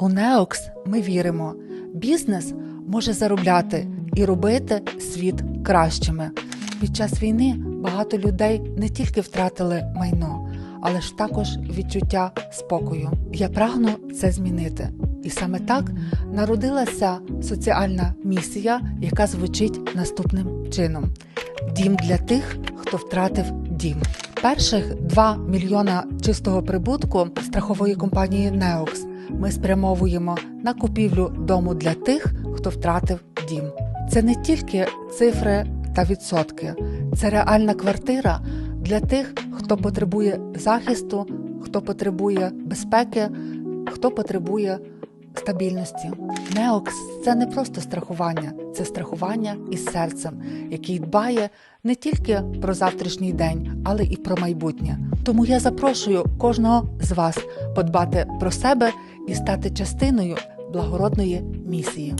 У Неокс ми віримо, бізнес може заробляти і робити світ кращими. Під час війни багато людей не тільки втратили майно, але ж також відчуття спокою. Я прагну це змінити. І саме так народилася соціальна місія, яка звучить наступним чином: дім для тих, хто втратив дім. Перших 2 мільйона чистого прибутку страхової компанії Neox ми спрямовуємо на купівлю дому для тих, хто втратив дім. Це не тільки цифри та відсотки, це реальна квартира для тих, хто потребує захисту, хто потребує безпеки, хто потребує стабільності. Неокс це не просто страхування, це страхування із серцем, який дбає не тільки про завтрашній день, але і про майбутнє. Тому я запрошую кожного з вас подбати про себе і стати частиною благородної місії.